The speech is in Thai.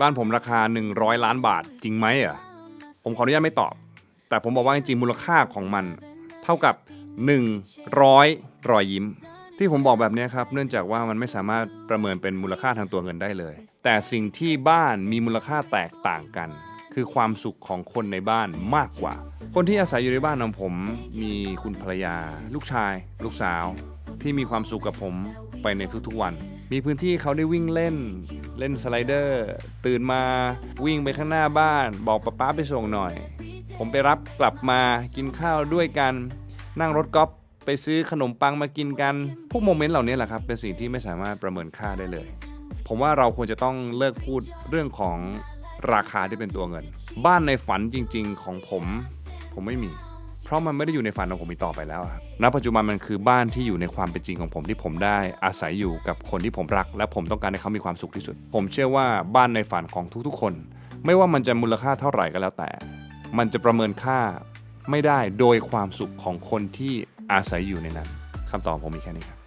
บ้านผมราคา 100 ล้านบาทจริงไหมอะผมขออนุญาตไม่ตอบ แต่ผมบอกว่าจริงๆมูลค่าของมัน เท่ากับ 100 รอยยิ้ม ที่ผมบอกแบบนี้ครับ เนื่องจากว่ามันไม่สามารถประเมินเป็นมูลค่าทางตัวเงินได้เลย แต่สิ่งที่บ้านมีมูลค่าแตกต่างกัน คือความสุขของคนในบ้านมากกว่า คนที่อาศัยอยู่ในบ้านของผม มีคุณภรรยา ลูกชาย ลูกสาว ที่มีความสุขกับผมไปในทุกๆวัน มีพื้นที่เขาได้วิ่งเล่น เล่นสไลเดอร์ ตื่นมาวิ่งไปข้างหน้าบ้าน บอกป๊าป๊าไปส่งหน่อย ผมไปรับกลับมากินข้าวด้วยกัน นั่งรถกอล์ฟไปซื้อขนมปังมากินกัน พวกโมเมนต์เหล่านี้แหละครับ เป็นสิ่งที่ไม่สามารถประเมินค่าได้เลย ผมว่าเราควรจะต้องเลิกพูดเรื่องของราคาที่เป็นตัวเงิน บ้านในฝันจริง ๆ ของผม ผมไม่มี ราะมันไม่ได้อยู่ในฝันของผมอีกต่อไปแล้วครับณปัจจุบันมันคือบ้านที่อยู่ในความเป็นจริงของผมที่ผมได้อาศัยอยู่กับคนที่ผมรัก และผมต้องการให้เขามีความสุขที่สุด ผมเชื่อว่าบ้านในฝันของทุกๆคน ไม่ว่ามันจะมูลค่าเท่าไหร่ก็แล้วแต่ มันจะประเมินค่าไม่ได้โดยความสุขของคนที่อาศัยอยู่ในนั้นคำตอบผมมีแค่นี้ครับ